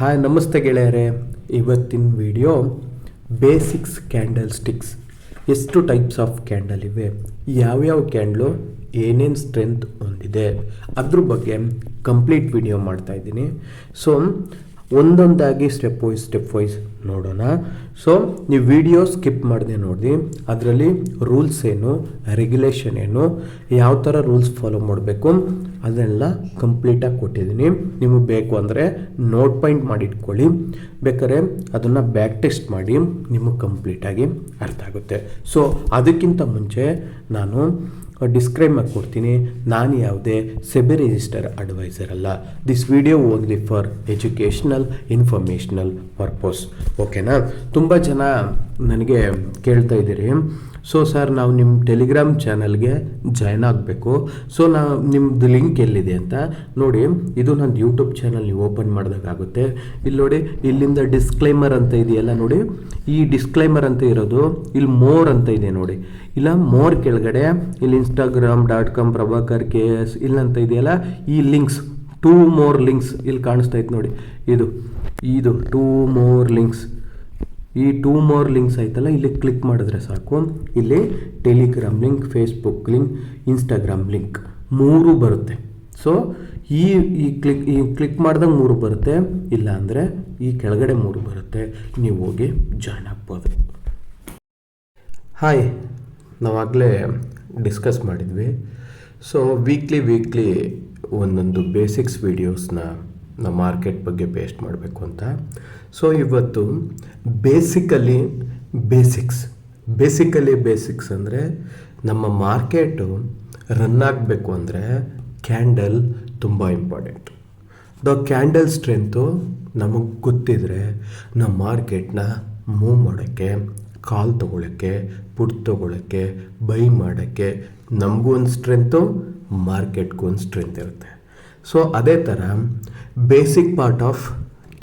Hi, ನಮಸ್ತೆ ಗೆಳೆಯರೆ. ಇವತ್ತಿನ ವಿಡಿಯೋ ಬೇಸಿಕ್ಸ್ ಕ್ಯಾಂಡಲ್ ಸ್ಟಿಕ್ಸ್ ಎಷ್ಟು ಟೈಪ್ಸ್ ಆಫ್ ಕ್ಯಾಂಡಲ್ ಇವೆ? ಯಾವ್ಯಾವ ಕ್ಯಾಂಡ್ಲು ಏನೇನು ಸ್ಟ್ರೆಂತ್ ಹೊಂದಿದೆ? ಅದ್ರ ಬಗ್ಗೆ ಕಂಪ್ಲೀಟ್ ವಿಡಿಯೋ ಮಾಡ್ತಾ ಇದ್ದೀನಿ. ಸೊ, ಒಂದೊಂದಾಗಿ ಸ್ಟೆಪ್ ವೈಸ್ ಸ್ಟೆಪ್ ವೈಸ್ ನೋಡೋಣ. ಸೊ, ನೀವು ವಿಡಿಯೋ ಸ್ಕಿಪ್ ಮಾಡದೆ ನೋಡಿ. ಅದರಲ್ಲಿ ರೂಲ್ಸ್ ಏನು? ರೆಗ್ಯುಲೇಷನ್ ಏನು? ಯಾವ ಥರ ರೂಲ್ಸ್ ಫಾಲೋ ಮಾಡಬೇಕು? ಅದನ್ನೆಲ್ಲ ಕಂಪ್ಲೀಟಾಗಿ ಕೊಟ್ಟಿದ್ದೀನಿ. ನಿಮಗೆ ಬೇಕು ಅಂದರೆ ನೋಟ್ ಪಾಯಿಂಟ್ ಮಾಡಿ ಇಟ್ಕೊಳ್ಳಿ ಬೇಕಾದ್ರೆ ಅದನ್ನು ಬ್ಯಾಕ್ ಟೆಸ್ಟ್ ಮಾಡಿ ನಿಮಗೆ ಕಂಪ್ಲೀಟಾಗಿ ಅರ್ಥ ಆಗುತ್ತೆ. ಸೊ ಅದಕ್ಕಿಂತ ಮುಂಚೆ ನಾನು ಡಿಸ್ಕ್ರೈಬ್ ಕೊಡ್ತೀನಿ. ನಾನು ಯಾವುದೇ ಸೆಬಿ ರಿಜಿಸ್ಟರ್ ಅಡ್ವೈಸರ್ ಅಲ್ಲ. This video only for educational informational purpose ಓಕೆನಾ ತುಂಬ ಜನ ನನಗೆ ಕೇಳ್ತಾ ಇದ್ದೀರಿ. ಸೊ ಸರ್ ನಾವು ನಿಮ್ಮ ಟೆಲಿಗ್ರಾಮ್ ಚಾನಲ್ಗೆ ಜಾಯ್ನ್ ಆಗಬೇಕು. ಸೊ ನಾವು ನಿಮ್ಮದು ಲಿಂಕ್ ಎಲ್ಲಿದೆ ಅಂತ ನೋಡಿ, ಇದು ನನ್ನ ಯೂಟ್ಯೂಬ್ ಚಾನಲ್ ನೀವು ಓಪನ್ ಮಾಡಿದಾಗುತ್ತೆ ಇಲ್ಲಿ ನೋಡಿ, ಇಲ್ಲಿಂದ ಡಿಸ್ಕ್ಲೈಮರ್ ಅಂತ ಇದೆಯಲ್ಲ ನೋಡಿ, ಈ ಡಿಸ್ಕ್ಲೈಮರ್ ಅಂತ ಇರೋದು ಇಲ್ಲಿ ಮೋರ್ ಅಂತ ಇದೆ ನೋಡಿ. ಇಲ್ಲ ಮೋರ್ ಕೆಳಗಡೆ ಇಲ್ಲಿ Instagram dot com Prabhakar K S ಇಲ್ಲಂತ ಇದೆಯಲ್ಲ, ಈ ಲಿಂಕ್ಸ್ ಟೂ ಮೋರ್ ಲಿಂಕ್ಸ್ ಇಲ್ಲಿ ಕಾಣಿಸ್ತಾ ಇತ್ತು ನೋಡಿ. ಇದು ಇದು ಟೂ ಮೋರ್ ಲಿಂಕ್ಸ್ ಈ ಟೂ ಮೋರ್ ಲಿಂಕ್ಸ್ ಐತಲ್ಲ ಇಲ್ಲಿ ಕ್ಲಿಕ್ ಮಾಡಿದ್ರೆ ಸಾಕು. ಇಲ್ಲಿ Telegram link Facebook link Instagram link ಮೂರು ಬರುತ್ತೆ. ಸೊ ಈ ಈ ಕ್ಲಿಕ್ ಈ ಕ್ಲಿಕ್ ಮಾಡಿದಾಗ ಮೂರು ಬರುತ್ತೆ. ಇಲ್ಲ ಅಂದರೆ ಈ ಕೆಳಗಡೆ ಮೂರು ಬರುತ್ತೆ. ನೀವು ಹೋಗಿ ಜಾಯ್ನ್ ಆಗ್ಬೋದು. ಹಾಯ್ ನಾವಾಗಲೇ ಡಿಸ್ಕಸ್ ಮಾಡಿದ್ವಿ. ಸೊ ವೀಕ್ಲಿ ವೀಕ್ಲಿ ಒಂದೊಂದು ಬೇಸಿಕ್ಸ್ ವೀಡಿಯೋಸ್ನ ನಾವು ಮಾರ್ಕೆಟ್ ಬಗ್ಗೆ ಪೇಸ್ಟ್ ಮಾಡಬೇಕು ಅಂತ. ಸೊ ಇವತ್ತು ಬೇಸಿಕಲಿ ಬೇಸಿಕ್ಸ್ ಬೇಸಿಕಲಿ ಬೇಸಿಕ್ಸ್ ಅಂದರೆ ನಮ್ಮ ಮಾರ್ಕೆಟು ರನ್ ಆಗಬೇಕು ಅಂದರೆ ಕ್ಯಾಂಡಲ್ ತುಂಬ ಇಂಪಾರ್ಟೆಂಟ್ ದ ಕ್ಯಾಂಡಲ್ ಸ್ಟ್ರೆಂತು ನಮಗೆ ಗೊತ್ತಿದ್ರೆ ನಮ್ಮ ಮಾರ್ಕೆಟ್ನ ಮೂವ್ ಮಾಡೋಕ್ಕೆ ಕಾಲ್ ತೊಗೊಳಕ್ಕೆ ಪುಟ್ ತೊಗೊಳಕ್ಕೆ ಬೈ ಮಾಡೋಕ್ಕೆ ನಮಗೂ ಒಂದು ಸ್ಟ್ರೆಂತು ಮಾರ್ಕೆಟ್ಗೂ ಒಂದು ಸ್ಟ್ರೆಂತ್ ಇರುತ್ತೆ. ಸೊ ಅದೇ ಥರ basic part of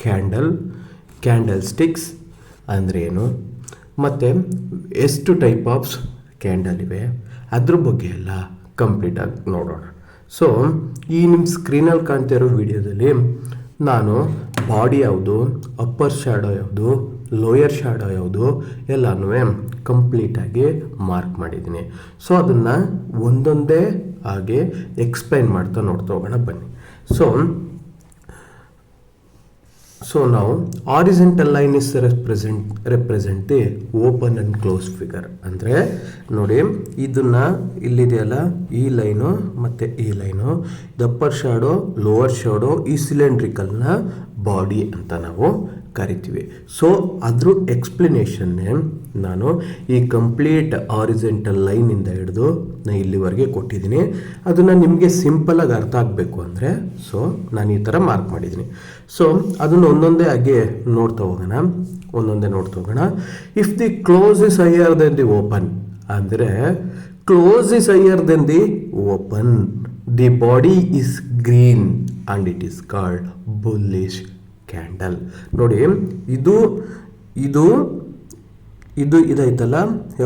candle candle sticks ಅಂದರೆ ಏನು? ಮತ್ತು ಎಷ್ಟು ಟೈಪ್ ಆಫ್ಸ್ ಕ್ಯಾಂಡಲ್ ಇವೆ? ಅದ್ರ ಬಗ್ಗೆ ಎಲ್ಲ ಕಂಪ್ಲೀಟಾಗಿ ನೋಡೋಣ. ಸೊ ಈ ನಿಮ್ಮ ಸ್ಕ್ರೀನಲ್ಲಿ ಕಾಣ್ತಿರೋ ವಿಡಿಯೋದಲ್ಲಿ ನಾನು ಬಾಡಿ ಯಾವುದು ಅಪ್ಪರ್ ಶ್ಯಾಡೋ ಯಾವುದು ಲೋಯರ್ ಶ್ಯಾಡೋ ಯಾವುದು ಎಲ್ಲನೂ ಕಂಪ್ಲೀಟಾಗಿ ಮಾರ್ಕ್ ಮಾಡಿದ್ದೀನಿ. ಸೊ ಅದನ್ನು ಒಂದೊಂದೇ ಹಾಗೆ ಎಕ್ಸ್ಪ್ಲೈನ್ ಮಾಡ್ತಾ ನೋಡ್ತಾ ಹೋಗೋಣ ಬನ್ನಿ. ಸೊ ಸೊ ನಾವು horizontal line is represent represent the open and close figure ಅಂದರೆ ನೋಡಿ, ಇದನ್ನು ಇಲ್ಲಿದೆಯಲ್ಲ, ಈ ಲೈನು ಮತ್ತು ಈ line the upper shadow lower shadow ಈ ಸಿಲಿಂಡ್ರಿಕಲ್ನ ಬಾಡಿ ಅಂತ ನಾವು ಕರಿತೀವಿ. ಸೊ ಅದ್ರ ಎಕ್ಸ್ಪ್ಲನೇಷನ್ನೇ ನಾನು ಈ ಕಂಪ್ಲೀಟ್ ಆರಿಜೆಂಟಲ್ ಲೈನಿಂದ ಹಿಡಿದು ನಾನು ಇಲ್ಲಿವರೆಗೆ ಕೊಟ್ಟಿದ್ದೀನಿ. ಅದನ್ನು ನಿಮಗೆ ಸಿಂಪಲಾಗಿ ಅರ್ಥ ಆಗಬೇಕು ಅಂದರೆ ಸೊ ನಾನು ಈ ಥರ ಮಾರ್ಕ್ ಮಾಡಿದ್ದೀನಿ. ಸೊ ಅದನ್ನು ಒಂದೊಂದೇ ಆಗಿ ನೋಡ್ತಾ ಹೋಗೋಣ. ಒಂದೊಂದೇ ನೋಡ್ತಾ ಹೋಗೋಣ. If the close is higher then the open ಅಂದರೆ close is higher then the open the body is green and it is called bullish candle ನೋಡಿ, ಇದು ಇದು ಇದು ಇದೈತಲ್ಲ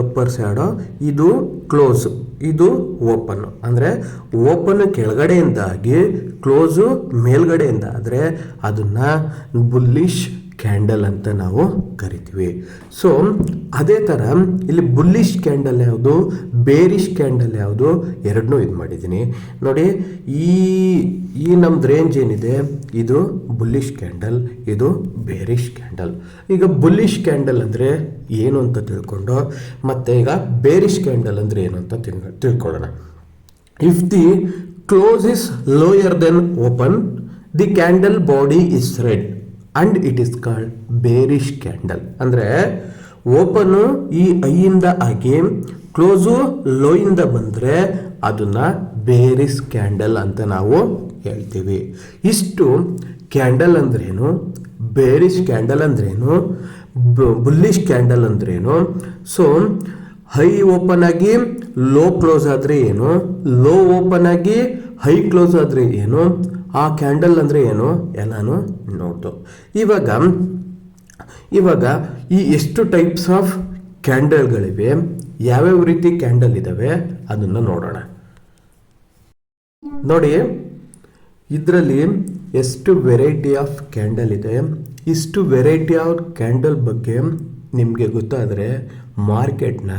ಎಪ್ಪರ್ ಸ್ಯಾಡೋ ಇದು ಕ್ಲೋಸ್ ಇದು ಓಪನ್ ಅಂದರೆ ಓಪನ್ ಕೆಳಗಡೆಯಿಂದಾಗಿ ಕ್ಲೋಸು ಮೇಲ್ಗಡೆಯಿಂದ. ಆದರೆ ಅದನ್ನು ಬುಲ್ಲಿಶ್ ಕ್ಯಾಂಡಲ್ ಅಂತ ನಾವು ಕರಿತೀವಿ. ಸೊ ಅದೇ ಥರ ಇಲ್ಲಿ ಬುಲ್ಲಿಶ್ ಕ್ಯಾಂಡಲ್ ಯಾವುದು ಬೇರಿಶ್ ಕ್ಯಾಂಡಲ್ ಯಾವುದು ಎರಡನ್ನೂ ಇದು ಮಾಡಿದ್ದೀನಿ. ನೋಡಿ, ಈ ಈ ನಮ್ದು ರೇಂಜ್ ಏನಿದೆ, ಇದು ಬುಲ್ಲಿಶ್ ಕ್ಯಾಂಡಲ್ ಇದು ಬೇರಿಶ್ ಕ್ಯಾಂಡಲ್ ಈಗ ಬುಲ್ಲಿಶ್ ಕ್ಯಾಂಡಲ್ ಅಂದರೆ ಏನು ಅಂತ ತಿಳ್ಕೊಂಡು, ಮತ್ತು ಈಗ ಬೇರಿಶ್ ಕ್ಯಾಂಡಲ್ ಅಂದರೆ ಏನು ಅಂತ ತಿಳ್, ತಿಳ್ಕೊಳ್ಳೋಣ. If the close is lower then open the candle body is red and it is called bearish candle ಅಂದರೆ ಓಪನು ಈ ಐಯಿಂದ ಆಗಿ ಕ್ಲೋಸು ಲೋಯಿಂದ ಬಂದರೆ ಅದನ್ನು ಬೇರಿಸ್ ಕ್ಯಾಂಡಲ್ ಅಂತ ನಾವು ಹೇಳ್ತೀವಿ. ಇಷ್ಟು ಕ್ಯಾಂಡಲ್ ಅಂದ್ರೇನು? ಬೇರಿಶ್ ಕ್ಯಾಂಡಲ್ ಅಂದ್ರೇನು? ಬುಲ್ಲಿಶ್ ಕ್ಯಾಂಡಲ್ ಅಂದ್ರೇನು? ಸೊ ಹೈ ಓಪನ್ ಆಗಿ ಲೋ ಕ್ಲೋಸ್ ಆದರೆ ಏನು? ಲೋ ಓಪನ್ ಆಗಿ ಹೈ ಕ್ಲೋಸ್ ಆದರೆ ಏನು? ಆ ಕ್ಯಾಂಡಲ್ ಅಂದರೆ ಏನು? ಎಲ್ಲಾನು ನೋಡ್ದು. ಇವಾಗ ಇವಾಗ ಈ ಎಷ್ಟು ಟೈಪ್ಸ್ ಆಫ್ ಕ್ಯಾಂಡಲ್ಗಳಿವೆ ಯಾವ್ಯಾವ ರೀತಿ ಕ್ಯಾಂಡಲ್ ಇದ್ದಾವೆ ಅದನ್ನು ನೋಡೋಣ. ನೋಡಿ, ಇದರಲ್ಲಿ ಎಷ್ಟು ವೆರೈಟಿ ಆಫ್ ಕ್ಯಾಂಡಲ್ ಇದೆ, ಇಷ್ಟು ವೆರೈಟಿ ಆಫ್ ಕ್ಯಾಂಡಲ್ ಬಗ್ಗೆ ನಿಮಗೆ ಗೊತ್ತಾದರೆ ಮಾರ್ಕೆಟ್ನ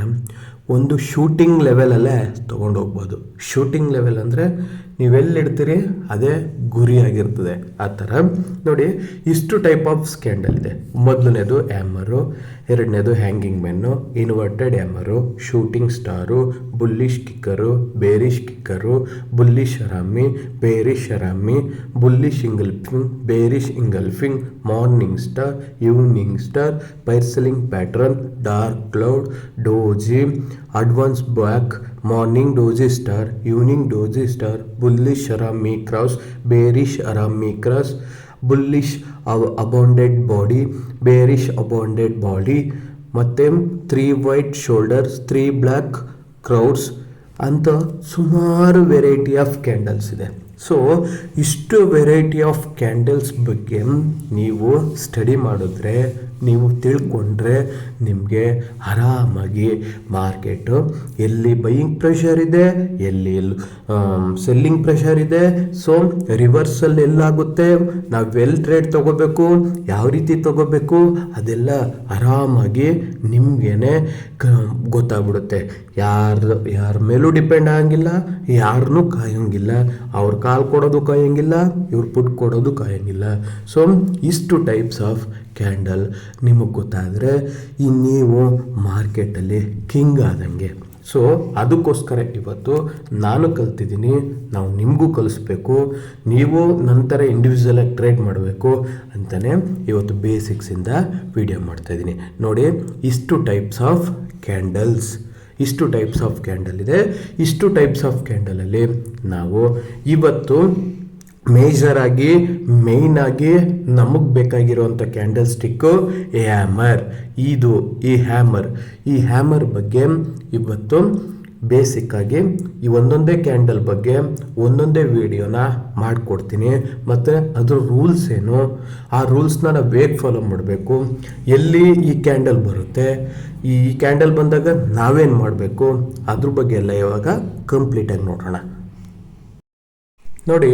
ಒಂದು ಶೂಟಿಂಗ್ ಲೆವೆಲಲ್ಲೇ ತೊಗೊಂಡು ಹೋಗ್ಬೋದು ಶೂಟಿಂಗ್ ಲೆವೆಲ್ ಅಂದರೆ ನೀವೆಲ್ಲಿಡ್ತೀರಿ? ಅದೇ ಗುರಿಯಾಗಿರ್ತದೆ. ಆ ಥರ. ನೋಡಿ ಇಷ್ಟು ಟೈಪ್ ಆಫ್ ಸ್ಕ್ಯಾಂಡಲ್ ಇದೆ. ಮೊದಲನೇದು ಹ್ಯಾಮರು ಎರಡನೇದು hanging man inverted hammer shooting star bullish kicker bearish kicker bullish harami bearish harami bullish engulfing bearish engulfing morning star evening star piercing pattern dark cloud doji advance back morning doji star evening doji star bullish harami cross bearish harami cross bullish abandoned body, bearish abandoned body, ಮತ್ತು three white shoulders, three black crowds, ಅಂತ ಸುಮಾರು variety of candles ಇದೆ. So, ಇಷ್ಟು variety of candles ಬಗ್ಗೆ ನೀವು study ಮಾಡಿದ್ರೆ, ನೀವು ತಿಳ್ಕೊಂಡ್ರೆ ನಿಮಗೆ ಆರಾಮಾಗಿ ಮಾರ್ಕೆಟು ಎಲ್ಲಿ ಬೈಯಿಂಗ್ ಪ್ರೆಷರ್ ಇದೆ, ಎಲ್ಲಿ ಸೆಲ್ಲಿಂಗ್ ಪ್ರೆಷರ್ ಇದೆ. ಸೊ ರಿವರ್ಸಲ್ ಎಲ್ಲಾಗುತ್ತೆ. ನಾವು ಎಲ್ಲಿ ಟ್ರೇಡ್ ತಗೋಬೇಕು, ಯಾವ ರೀತಿ ತಗೋಬೇಕು, ಅದೆಲ್ಲ ಆರಾಮಾಗಿ ನಿಮಗೇನೆ ಕ, ಗೊತ್ತಾಗ್ಬಿಡುತ್ತೆ. ಯಾರು ಯಾರ ಮೇಲೂ ಡಿಪೆಂಡ್ ಆಗಂಗಿಲ್ಲ ಯಾರನ್ನೂ ಕಾಯೋಂಗಿಲ್ಲ. ಅವ್ರ ಕಾಲು ಕೊಡೋದು ಕಾಯೋಂಗಿಲ್ಲ, ಇವ್ರು ಪುಟ್ ಕೊಡೋದು ಕಾಯೋಂಗಿಲ್ಲ. ಸೊ ಇಷ್ಟು ಟೈಪ್ಸ್ ಆಫ್ ಕ್ಯಾಂಡಲ್ ನಿಮಗೆ ಗೊತ್ತಾದರೆ, ಈ ನೀವು ಮಾರ್ಕೆಟಲ್ಲಿ ಕಿಂಗ್ ಆದಂಗೆ. ಸೊ, ಅದಕ್ಕೋಸ್ಕರ ಇವತ್ತು ನಾನು ಕಲ್ತಿದ್ದೀನಿ, ನಾವು ನಿಮಗೂ ಕಲಿಸ್ಬೇಕು, ನೀವು ನಂತರ ಇಂಡಿವಿಜುವಲಾಗಿ ಟ್ರೇಡ್ ಮಾಡಬೇಕು ಅಂತಲೇ ಇವತ್ತು ಬೇಸಿಕ್ಸಿಂದ ವಿಡಿಯೋ ಮಾಡ್ತಾಯಿದ್ದೀನಿ ನೋಡಿ, ಇಷ್ಟು ಟೈಪ್ಸ್ ಆಫ್ ಕ್ಯಾಂಡಲ್ಸ್ ಇಷ್ಟು ಟೈಪ್ಸ್ ಆಫ್ ಕ್ಯಾಂಡಲ್ ಇದೆ. ಇಷ್ಟು ಟೈಪ್ಸ್ ಆಫ್ ಕ್ಯಾಂಡಲಲ್ಲಿ ನಾವು ಇವತ್ತು ಮೇಜರ್ ಆಗಿ ಮೇಯ್ನ್ ಆಗಿ ನಮಗೆ ಬೇಕಾಗಿರುವಂಥ ಕ್ಯಾಂಡಲ್ ಸ್ಟಿಕ್ಕು ಹ್ಯಾಮರ್ ಇದು ಈ ಹ್ಯಾಮರ್ ಈ ಹ್ಯಾಮರ್ ಬಗ್ಗೆ ಇವತ್ತು ಬೇಸಿಕ್ ಆಗಿ ಈ ಒಂದೊಂದೇ ಕ್ಯಾಂಡಲ್ ಬಗ್ಗೆ ಒಂದೊಂದೇ ವಿಡಿಯೋನ ಮಾಡಿಕೊಡ್ತೀನಿ. ಮತ್ತು ಅದ್ರ ರೂಲ್ಸ್ ಏನು? ಆ ರೂಲ್ಸ್ನ ನಾವು ವೇಗ ಫಾಲೋ ಮಾಡಬೇಕು? ಎಲ್ಲಿ ಈ ಕ್ಯಾಂಡಲ್ ಬರುತ್ತೆ? ಈ ಕ್ಯಾಂಡಲ್ ಬಂದಾಗ ನಾವೇನು ಮಾಡಬೇಕು? ಅದ್ರ ಬಗ್ಗೆ ಎಲ್ಲ ಇವಾಗ ಕಂಪ್ಲೀಟಾಗಿ ನೋಡೋಣ. ನೋಡಿ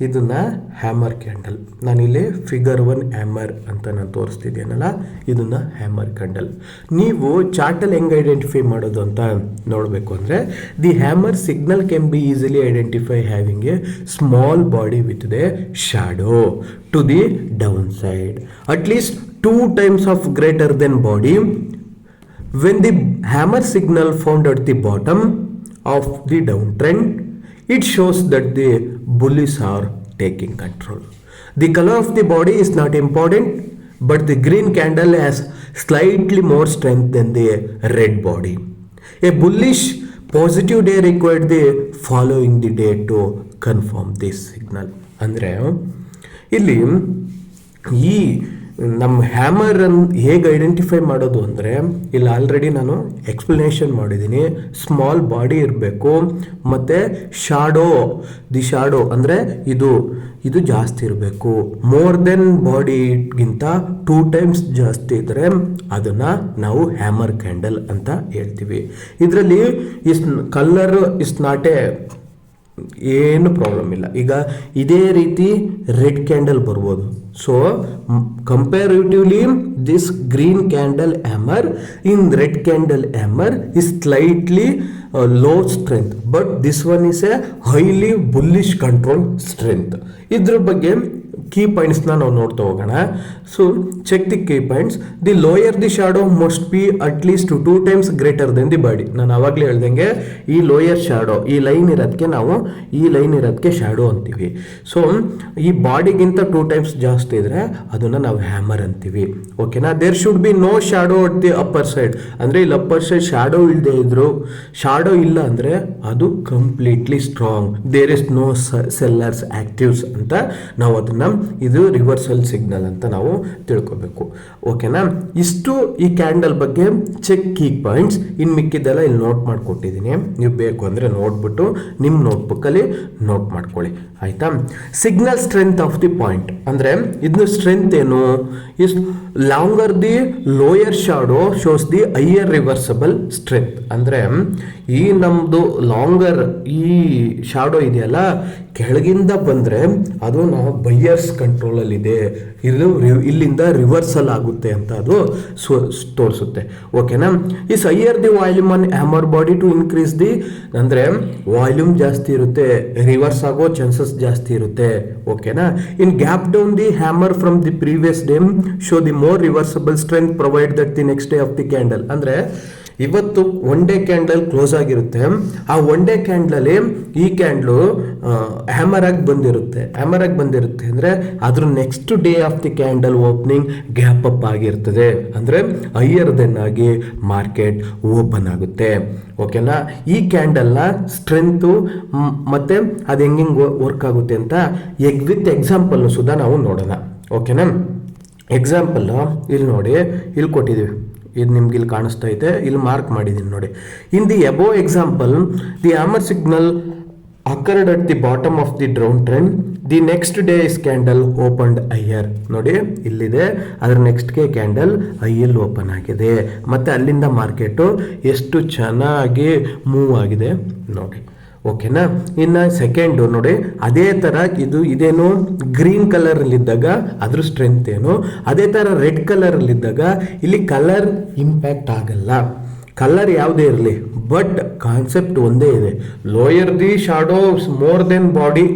ಇದನ್ನ ಹ್ಯಾಮರ್ ಕ್ಯಾಂಡಲ್ ನಾನಿಲ್ಲಿ ಫಿಗರ್ ಒನ್ ಹ್ಯಾಮರ್ ಅಂತ ನಾನು ತೋರಿಸ್ತಿದ್ದೇನಲ್ಲ, ಇದನ್ನ ಹ್ಯಾಮರ್ ಕ್ಯಾಂಡಲ್ ನೀವು ಚಾರ್ಟಲ್ಲಿ ಹೆಂಗೆ ಐಡೆಂಟಿಫೈ ಮಾಡೋದು ಅಂತ ನೋಡಬೇಕು ಅಂದರೆ the hammer signal can be easily identify having a small body with the shadow to the down side at least two times of greater than body when the hammer signal found at the bottom of the down downtrend it shows that the bullies are taking control the color of the body is not important but the green candle has slightly more strength than the red body a bullish positive day required the following the day to confirm this signal ಅಂದರೆ ಇಲ್ಲಿ ಈ ನಮ್ಮ hammer ಅನ್ನು ಹೇಗೆ identify ಮಾಡೋದು ಅಂದರೆ, ಇಲ್ಲಿ already ನಾನು ಎಕ್ಸ್ಪ್ಲನೇಷನ್ ಮಾಡಿದ್ದೀನಿ ಸ್ಮಾಲ್ ಬಾಡಿ ಇರಬೇಕು, ಮತ್ತು ಶಾಡೋ ದಿ ಶಾಡೋ ಅಂದರೆ ಇದು ಇದು ಜಾಸ್ತಿ ಇರಬೇಕು. ಮೋರ್ ದೆನ್ ಬಾಡಿಗಿಂತ ಟೂ ಟೈಮ್ಸ್ ಜಾಸ್ತಿ ಇದ್ದರೆ ಅದನ್ನು ನಾವು ಹ್ಯಾಮರ್ ಕ್ಯಾಂಡಲ್ ಅಂತ ಹೇಳ್ತೀವಿ. ಇದರಲ್ಲಿ is colour is not a ಏನು ಪ್ರಾಬ್ಲಮ್ ಇಲ್ಲ. ಈಗ ಇದೇ ರೀತಿ ರೆಡ್ ಕ್ಯಾಂಡಲ್ ಬರ್ಬೋದು. So comparatively this green candle hammer in red candle hammer is slightly low strength but this one is a highly bullish control strength ಇದ್ರ ಬಗ್ಗೆ key ಪಾಯಿಂಟ್ಸ್ನ ನಾವು ನೋಡ್ತಾ ಹೋಗೋಣ. So check the key points the lower the shadow must be at least two times greater than the body ನಾನು ಆವಾಗಲೇ ಹೇಳ್ದಂಗೆ, ಈ ಲೋಯರ್ ಶಾಡೋ ಈ ಲೈನ್ ಇರೋದಕ್ಕೆ ನಾವು, ಈ ಲೈನ್ ಇರೋದಕ್ಕೆ ಶಾಡೋ ಅಂತೀವಿ. ಸೊ ಈ ಬಾಡಿಗಿಂತ ಟೂ ಟೈಮ್ಸ್ ಜಾಸ್ತಿ ಇದ್ರೆ ಅದನ್ನು ನಾವು ಹ್ಯಾಮರ್ ಅಂತೀವಿ. ಓಕೆನಾ there should be no shadow at the upper side ಅಂದರೆ ಇಲ್ಲಿ ಅಪ್ಪರ್ ಸೈಡ್ ಶಾಡೋ ಇಲ್ಲದೆ ಇದ್ರು ಶಾಡೋ ಇಲ್ಲ ಅಂದರೆ ಅದು completely strong there is no sellers actives ಅಂತ ನಾವು ಅದನ್ನು ಇದು ರಿವರ್ಸಲ್ ಸಿಗ್ನಲ್ ಅಂತ ನಾವು ತಿಳ್ಕೊಬೇಕು. ಓಕೆನಾ ಇಷ್ಟು ಈ ಕ್ಯಾಂಡಲ್ ಬಗ್ಗೆ ಚೆಕ್ ಕೀ ಪಾಯಿಂಟ್ಸ್ ಇನ್ನು ಮಿಕ್ಕಿದ್ದೆಲ್ಲ ಇಲ್ಲಿ ನೋಟ್ ಮಾಡಿಕೊಟ್ಟಿದ್ದೀನಿ. ನೀವು ಬೇಕು ಅಂದರೆ ನೋಡ್ಬಿಟ್ಟು ನಿಮ್ಮ ನೋಟ್ಬುಕ್ಕಲ್ಲಿ ನೋಟ್ ಮಾಡ್ಕೊಳ್ಳಿ. ಆಯಿತಾ? Signal strength of the point ಅಂದರೆ ಇದನ್ನ ಸ್ಟ್ರೆಂತ್ ಏನು? Is longer the lower shadow shows the higher reversible strength ಅಂದರೆ ಈ ನಮ್ಮದು ಲಾಂಗರ್ ಈ ಶಾಡೋ ಇದೆಯಲ್ಲ ಕೆಳಗಿಂದ ಬಂದರೆ ಅದು ನಾವು ಬೈಯರ್ಸ್ ಕಂಟ್ರೋಲಲ್ಲಿದೆ ಇದು ಇಲ್ಲಿಂದ ರಿವರ್ಸಲ್ ಆಗುತ್ತೆ ಅಂತ ಅದು ತೋರಿಸುತ್ತೆ. ಓಕೆನಾ ಈ higher the volume on hammer body to increase the ಅಂದರೆ ವಾಲ್ಯೂಮ್ ಜಾಸ್ತಿ ಇರುತ್ತೆ ರಿವರ್ಸ್ ಆಗೋ ಚಾನ್ಸಸ್ ಜಾಸ್ತಿ ಇರುತ್ತೆ. ಓಕೆನಾ in gap down the hammer from the previous day show the more reversible strength provide that the next day of the candle ಅಂದರೆ ಇವತ್ತು one day candle close ಆಗಿರುತ್ತೆ. ಆ ಒನ್ ಡೇ ಕ್ಯಾಂಡ್ಲಲ್ಲಿ ಈ ಕ್ಯಾಂಡ್ಲು ಹ್ಯಾಮರ್ ಆಗಿ ಬಂದಿರುತ್ತೆ. ಹ್ಯಾಮರ್ ಆಗಿ ಬಂದಿರುತ್ತೆ ಅಂದರೆ ಅದ್ರ next day of the candle opening gap up ಆಗಿರ್ತದೆ. ಅಂದರೆ ಹೈಯರ್ ದೆನ್ ಆಗಿ ಮಾರ್ಕೆಟ್ ಓಪನ್ ಆಗುತ್ತೆ ಓಕೆನಾ ಈ ಕ್ಯಾಂಡಲ್ನ ಸ್ಟ್ರೆಂತು ಮತ್ತು ಅದು ಹೆಂಗೆ ವರ್ಕ್ ಆಗುತ್ತೆ ಅಂತ ಎಗ್ ವಿತ್ ಎಕ್ಸಾಂಪಲ್ ಸುಧಾ ನಾವು ನೋಡೋಣ. ಓಕೆನಾ ಎಕ್ಸಾಂಪಲ್ ಇಲ್ಲಿ ನೋಡಿ, ಇಲ್ಲಿ ಕೊಟ್ಟಿದ್ದೀವಿ. ಇದು ನಿಮ್ಗೆ ಇಲ್ಲಿ ಕಾಣಿಸ್ತಾ ಇದೆ. ಇಲ್ಲಿ ಮಾರ್ಕ್ ಮಾಡಿದ್ದೀನಿ ನೋಡಿ. In the above example the hammer signal occurred at the bottom of the down trend the next day is candle opened higher ನೋಡಿ, ಇಲ್ಲಿದೆ. ಅದ್ರ ನೆಕ್ಸ್ಟ್ಗೆ ಕ್ಯಾಂಡಲ್ ಐಯಲ್ಲಿ ಓಪನ್ ಆಗಿದೆ. ಮತ್ತು ಅಲ್ಲಿಂದ ಮಾರ್ಕೆಟು ಎಷ್ಟು ಚೆನ್ನಾಗಿ ಮೂವ್ ಆಗಿದೆ. ನೋಡಿ. ಓಕೆನಾ? ಇನ್ನು ಸೆಕೆಂಡು ನೋಡಿ, ಅದೇ ಥರ ಇದು ಇದೇನು ಗ್ರೀನ್ ಕಲರಲ್ಲಿದ್ದಾಗ ಅದ್ರ ಸ್ಟ್ರೆಂತ್ ಏನು? ಅದೇ ಥರ ರೆಡ್ ಕಲರಲ್ಲಿದ್ದಾಗ ಇಲ್ಲಿ ಕಲರ್ ಇಂಪ್ಯಾಕ್ಟ್ ಆಗಲ್ಲ. ಕಲರ್ ಯಾವುದೇ ಇರಲಿ ಬಟ್ ಕಾನ್ಸೆಪ್ಟ್ ಒಂದೇ ಇದೆ. Lower the shadows more than body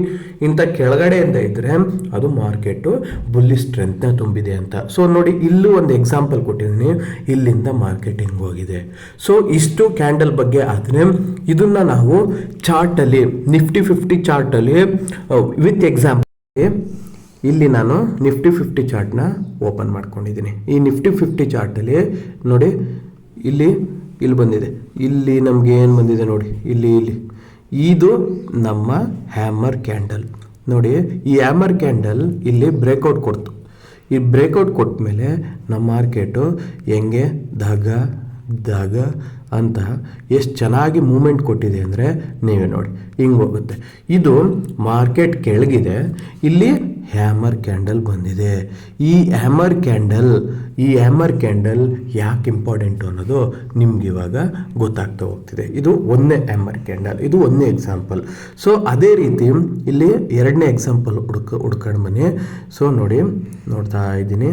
ಇಂಥ ಕೆಳಗಡೆಯಿಂದ ಇದ್ದರೆ ಅದು ಮಾರ್ಕೆಟು ಬುಲ್ಲಿ ಸ್ಟ್ರೆಂತ್ನ ತುಂಬಿದೆ ಅಂತ. ಸೊ ನೋಡಿ, ಇಲ್ಲೂ ಒಂದು ಎಕ್ಸಾಂಪಲ್ ಕೊಟ್ಟಿದ್ದೀನಿ. ಇಲ್ಲಿಂದ ಮಾರ್ಕೆಟಿಂಗ್ ಹೋಗಿದೆ. ಸೊ ಇಷ್ಟು ಕ್ಯಾಂಡಲ್ ಬಗ್ಗೆ ಆದರೆ ಇದನ್ನು ನಾವು ಚಾರ್ಟಲ್ಲಿ ನಿಫ್ಟಿ ಫಿಫ್ಟಿ ಚಾರ್ಟಲ್ಲಿ ವಿತ್ ಎಕ್ಸಾಂಪಲ್ ಇಲ್ಲಿ ನಾನು ನಿಫ್ಟಿ ಫಿಫ್ಟಿ ಚಾರ್ಟ್ನ ಓಪನ್ ಮಾಡ್ಕೊಂಡಿದ್ದೀನಿ. ಈ ನಿಫ್ಟಿ ಫಿಫ್ಟಿ ಚಾರ್ಟಲ್ಲಿ ನೋಡಿ, ಇಲ್ಲಿ ಇಲ್ಲಿ ಬಂದಿದೆ. ಇಲ್ಲಿ ನಮಗೆ ಏನು ಬಂದಿದೆ ನೋಡಿ? ಇಲ್ಲಿ ಇಲ್ಲಿ. ಇದು ನಮ್ಮ ಹ್ಯಾಮರ್ ಕ್ಯಾಂಡಲ್. ನೋಡಿ, ಈ ಹ್ಯಾಮರ್ ಕ್ಯಾಂಡಲ್ ಇಲ್ಲಿ ಬ್ರೇಕ್ಔಟ್ ಕೊಡ್ತು. ಈ ಬ್ರೇಕ್ಔಟ್ ಕೊಟ್ಟ ಮೇಲೆ ನಮ್ಮ ಮಾರ್ಕೆಟು ಹೆಂಗೆ ಧಗ ಧಗ ಅಂತ ಎಷ್ಟು ಚೆನ್ನಾಗಿ ಮೂಮೆಂಟ್ ಕೊಟ್ಟಿದೆ ಅಂದರೆ ನೀವೇ ನೋಡಿ, ಹಿಂಗೆ ಹೋಗುತ್ತೆ. ಇದು ಮಾರ್ಕೆಟ್ ಕೆಳಗಿದೆ. ಇಲ್ಲಿ ಹ್ಯಾಮರ್ ಕ್ಯಾಂಡಲ್ ಬಂದಿದೆ. ಈ ಹ್ಯಾಮರ್ ಕ್ಯಾಂಡಲ್, ಈ ಹ್ಯಾಮರ್ ಕ್ಯಾಂಡಲ್ ಯಾಕೆ ಇಂಪಾರ್ಟೆಂಟು ಅನ್ನೋದು ನಿಮ್ಗೆ ಇವಾಗ ಗೊತ್ತಾಗ್ತಾ ಹೋಗ್ತಿದೆ. ಇದು ಒಂದನೇ ಹ್ಯಾಮರ್ ಕ್ಯಾಂಡಲ್, ಇದು ಒಂದನೇ ಎಕ್ಸಾಂಪಲ್. ಸೊ, ಅದೇ ರೀತಿ ಇಲ್ಲಿ ಎರಡನೇ ಎಕ್ಸಾಂಪಲ್ ಹುಡ್ಕ ಹುಡ್ಕೊಂಡು ಬನ್ನಿ ಸೊ, ನೋಡಿ, ನೋಡ್ತಾ ಇದ್ದೀನಿ.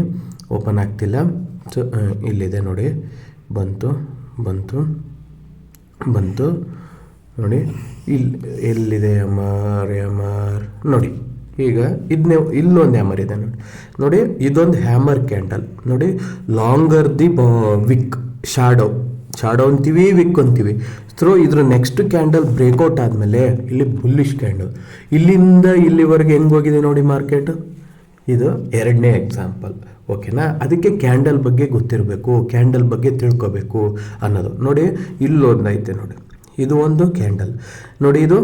ಓಪನ್ ಆಗ್ತಿಲ್ಲ. ಸೊ ಇಲ್ಲಿದೆ ನೋಡಿ. ಬಂತು ಬಂತು ಬಂತು. ನೋಡಿ ಇಲ್ಲಿ ಎಲ್ಲಿದೆ ಅಮರ್ ಅಮರ್ ನೋಡಿ. ಈಗ ಇದನ್ನೇ ಇಲ್ಲೊಂದು ಹ್ಯಾಮರ್ ಇದೆ ನೋಡಿ. ನೋಡಿ, ಇದೊಂದು ಹ್ಯಾಮರ್ ಕ್ಯಾಂಡಲ್ ನೋಡಿ longer the wick shadow shadow ಅಂತೀವಿ ವಿಕ್ ಅಂತೀವಿ. ಥ್ರೋ ಇದ್ರ ನೆಕ್ಸ್ಟ್ ಕ್ಯಾಂಡಲ್ ಬ್ರೇಕ್ಔಟ್ ಆದಮೇಲೆ ಇಲ್ಲಿ ಬುಲ್ಲಿಶ್ ಕ್ಯಾಂಡಲ್ ಇಲ್ಲಿಂದ ಇಲ್ಲಿವರೆಗೆ ಹೆಂಗೆ ಹೋಗಿದೆ ನೋಡಿ ಮಾರ್ಕೆಟ್ ಇದು ಎರಡನೇ ಎಕ್ಸಾಂಪಲ್ ಓಕೆನಾ ಅದಕ್ಕೆ ಕ್ಯಾಂಡಲ್ ಬಗ್ಗೆ ಗೊತ್ತಿರಬೇಕು ಕ್ಯಾಂಡಲ್ ಬಗ್ಗೆ ತಿಳ್ಕೋಬೇಕು ಅನ್ನೋದು. ನೋಡಿ ಇಲ್ಲೊಂದೈತೆ ನೋಡಿ. ಇದು ಒಂದು ಕ್ಯಾಂಡಲ್. ನೋಡಿ ಇದು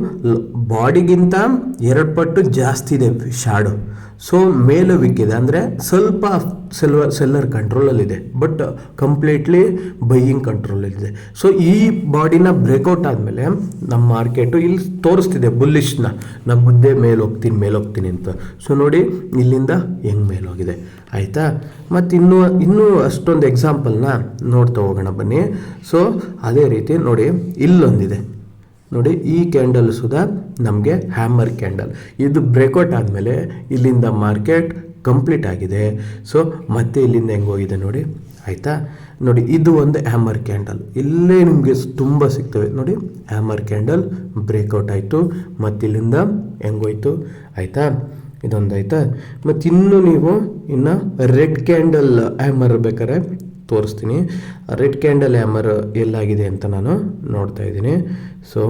ಬಾಡಿಗಿಂತ ಎರಡು ಪಟ್ಟು ಜಾಸ್ತಿ ಇದೆ ಶಾಡು. ಸೊ ಮೇಲು ವಿಕ್ಕಿದೆ ಅಂದರೆ ಸ್ವಲ್ಪ ಸೆಲ್ವರ್ ಸೆಲ್ಲರ್ ಕಂಟ್ರೋಲಲ್ಲಿದೆ ಬಟ್ ಕಂಪ್ಲೀಟ್ಲಿ ಬೈಯಿಂಗ್ ಕಂಟ್ರೋಲಲ್ಲಿದೆ ಸೊ ಈ ಬಾಡಿನ ಬ್ರೇಕೌಟ್ ಆದಮೇಲೆ ನಮ್ಮ ಮಾರ್ಕೆಟು ಇಲ್ಲಿ ತೋರಿಸ್ತಿದೆ ಬುಲ್ಲಿಶ್ನ ನಮ್ಮ ಮುಂದೆ ಮೇಲೆ ಹೋಗ್ತೀನಿ ಮೇಲೆ ಹೋಗ್ತೀನಿ ಅಂತ. ಸೊ ನೋಡಿ ಇಲ್ಲಿಂದ ಹೆಂಗೆ ಮೇಲೆ ಹೋಗಿದೆ. ಆಯಿತಾ? ಮತ್ತು ಇನ್ನೂ ಇನ್ನೂ ಅಷ್ಟೊಂದು ಎಕ್ಸಾಂಪಲ್ನ ನೋಡ್ತಾ ಹೋಗೋಣ ಬನ್ನಿ. ಸೊ ಅದೇ ರೀತಿ ನೋಡಿ ಇಲ್ಲೊಂದಿದೆ. ನೋಡಿ ಈ ಕ್ಯಾಂಡಲ್ ಸುಧಾ ನಮಗೆ ಹ್ಯಾಮರ್ ಕ್ಯಾಂಡಲ್ ಇದು ಬ್ರೇಕೌಟ್ ಆದಮೇಲೆ ಇಲ್ಲಿಂದ ಮಾರ್ಕೆಟ್ ಕಂಪ್ಲೀಟ್ ಆಗಿದೆ. ಸೊ ಮತ್ತೆ ಇಲ್ಲಿಂದ ಹೆಂಗೆ ಹೋಗಿದೆ ನೋಡಿ? ಆಯಿತಾ? ನೋಡಿ ಇದು ಒಂದು ಹ್ಯಾಮರ್ ಕ್ಯಾಂಡಲ್ ಇಲ್ಲೇ ನಿಮಗೆ ತುಂಬ ಸಿಗ್ತವೆ. ನೋಡಿ ಹ್ಯಾಮರ್ ಕ್ಯಾಂಡಲ್ ಬ್ರೇಕೌಟ್ ಆಯಿತು. ಮತ್ತು ಇಲ್ಲಿಂದ ಹೆಂಗೋಯ್ತು ಆಯಿತಾ? ಇದೊಂದು ಆಯಿತಾ? ಮತ್ತು ಇನ್ನು ನೀವು ಇನ್ನು ರೆಡ್ ಕ್ಯಾಂಡಲ್ ಹ್ಯಾಮರ್ ಬೇಕಾದ್ರೆ ತೋರಿಸ್ತೀನಿ. ರೆಡ್ ಕ್ಯಾಂಡಲ್ ಹ್ಯಾಮರ್ ಎಲ್ಲಾಗಿದೆ ಅಂತ ನಾನು ನೋಡ್ತಾ ಇದ್ದೀನಿ. ಸೊ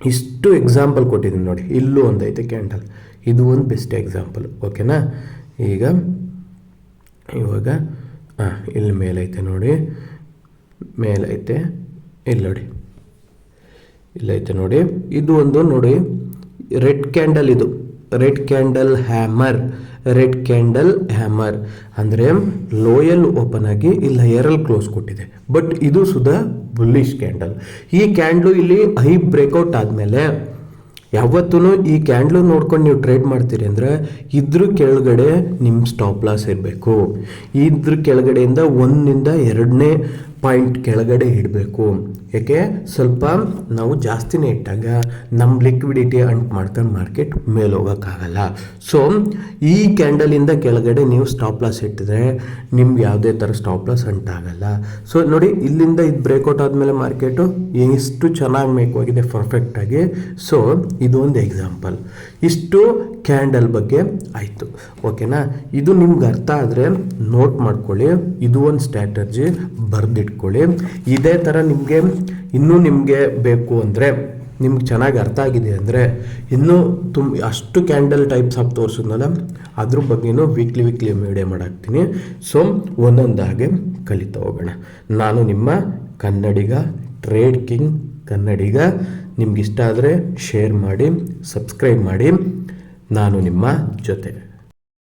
ಇಷ್ಟು ಎಕ್ಸಾಂಪಲ್ ಕೊಟ್ಟಿದ್ದೀನಿ ನೋಡಿ. ಇಲ್ಲೂ ಒಂದೈತೆ ಕ್ಯಾಂಡಲ್ ಇದು ಒಂದು ಬೆಸ್ಟ್ ಎಕ್ಸಾಂಪಲ್ ಓಕೆನಾ ಈಗ, ಇವಾಗ ಹಾಂ ಇಲ್ಲಿ ಮೇಲೈತೆ ನೋಡಿ. ಮೇಲೈತೆ, ಇಲ್ಲಿ ನೋಡಿ. ಇಲ್ಲೈತೆ ನೋಡಿ. ಇದು ಒಂದು ನೋಡಿ ರೆಡ್ ಕ್ಯಾಂಡಲ್ ಇದು. Red candle hammer, red candle hammer ಅಂದರೆ ಲೋಯಲ್ ಓಪನ್ ಆಗಿ ಇಲ್ಲಿ ಹೈಯರಲ್ ಕ್ಲೋಸ್ ಕೊಟ್ಟಿದೆ. ಬಟ್ ಇದು ಸುಧಾ ಬುಲ್ಲಿಶ್ ಕ್ಯಾಂಡಲ್. ಈ ಕ್ಯಾಂಡ್ಲು ಇಲ್ಲಿ ಹೈ ಬ್ರೇಕ್ಔಟ್ ಆದಮೇಲೆ ಯಾವತ್ತೂ ಈ ಕ್ಯಾಂಡ್ಲು ನೋಡ್ಕೊಂಡು ನೀವು ಟ್ರೇಡ್ ಮಾಡ್ತೀರಿ ಅಂದರೆ ಇದ್ರ ಕೆಳಗಡೆ ನಿಮ್ಮ ಸ್ಟಾಪ್ ಲಾಸ್ ಇರಬೇಕು. ಇದ್ರ ಕೆಳಗಡೆಯಿಂದ ಒಂದರಿಂದ ಎರಡನೇ ಪಾಯಿಂಟ್ ಕೆಳಗಡೆ ಇಡಬೇಕು. ಯಾಕೆ ಸ್ವಲ್ಪ ನಾವು ಜಾಸ್ತಿನೇ ಇಟ್ಟಾಗ ನಮ್ಮ ಲಿಕ್ವಿಡಿಟಿ ಅಂಟ್ ಮಾಡ್ಕೊಂಡು ಮಾರ್ಕೆಟ್ ಮೇಲೆ ಹೋಗೋಕ್ಕಾಗಲ್ಲ. ಸೊ ಈ ಕ್ಯಾಂಡಲಿಂದ ಕೆಳಗಡೆ ನೀವು ಸ್ಟಾಪ್ ಲಾಸ್ ಇಟ್ಟಿದ್ರೆ ನಿಮ್ಗೆ ಯಾವುದೇ ಥರ ಸ್ಟಾಪ್ ಲಾಸ್ ಅಂಟಾಗಲ್ಲ ಸೊ ನೋಡಿ, ಇಲ್ಲಿಂದ ಇದು ಬ್ರೇಕ್ಔಟ್ ಆದಮೇಲೆ ಮಾರ್ಕೆಟು ಎಷ್ಟು ಚೆನ್ನಾಗಿ ಮೇಕ್ ಆಗಿದೆ ಪರ್ಫೆಕ್ಟಾಗಿ ಸೊ ಇದು ಒಂದು ಎಕ್ಸಾಂಪಲ್ ಇಷ್ಟು ಕ್ಯಾಂಡಲ್ ಬಗ್ಗೆ ಆಯಿತು. ಓಕೆನಾ? ಇದು ನಿಮ್ಗೆ ಅರ್ಥ ಆದರೆ ನೋಟ್ ಮಾಡ್ಕೊಳ್ಳಿ. ಇದು ಒಂದು ಸ್ಟ್ರಾಟರ್ಜಿ ಬರೆದಿಟ್ಕೊಳ್ಳಿ. ಇದೇ ಥರ ನಿಮಗೆ ಇನ್ನೂ ನಿಮಗೆ ಬೇಕು ಅಂದರೆ ನಿಮ್ಗೆ ಚೆನ್ನಾಗಿ ಅರ್ಥ ಆಗಿದೆ ಅಂದರೆ ಇನ್ನೂ ತುಂಬ ಅಷ್ಟು ಕ್ಯಾಂಡಲ್ ಟೈಪ್ಸ್ ಆಫ್ ತೋರಿಸಿದ್ನಲ್ಲ, ಅದ್ರ ಬಗ್ಗೆನೂ ವೀಕ್ಲಿ ವೀಕ್ಲಿ ವಿಡಿಯೋ ಮಾಡಾಕ್ತೀನಿ. ಸೊ ಒಂದೊಂದಾಗೆ ಕಲಿತಾ ಹೋಗೋಣ. ನಾನು ನಿಮ್ಮ ಕನ್ನಡಿಗ ಟ್ರೇಡ್ ಕಿಂಗ್ ಕನ್ನಡಿಗ. ನಿಮ್ಗೆ ಇಷ್ಟ ಆದರೆ ಶೇರ್ ಮಾಡಿ ಸಬ್ಸ್ಕ್ರೈಬ್ ಮಾಡಿ. ನಾನು ನಿಮ್ಮ ಜೊತೆ.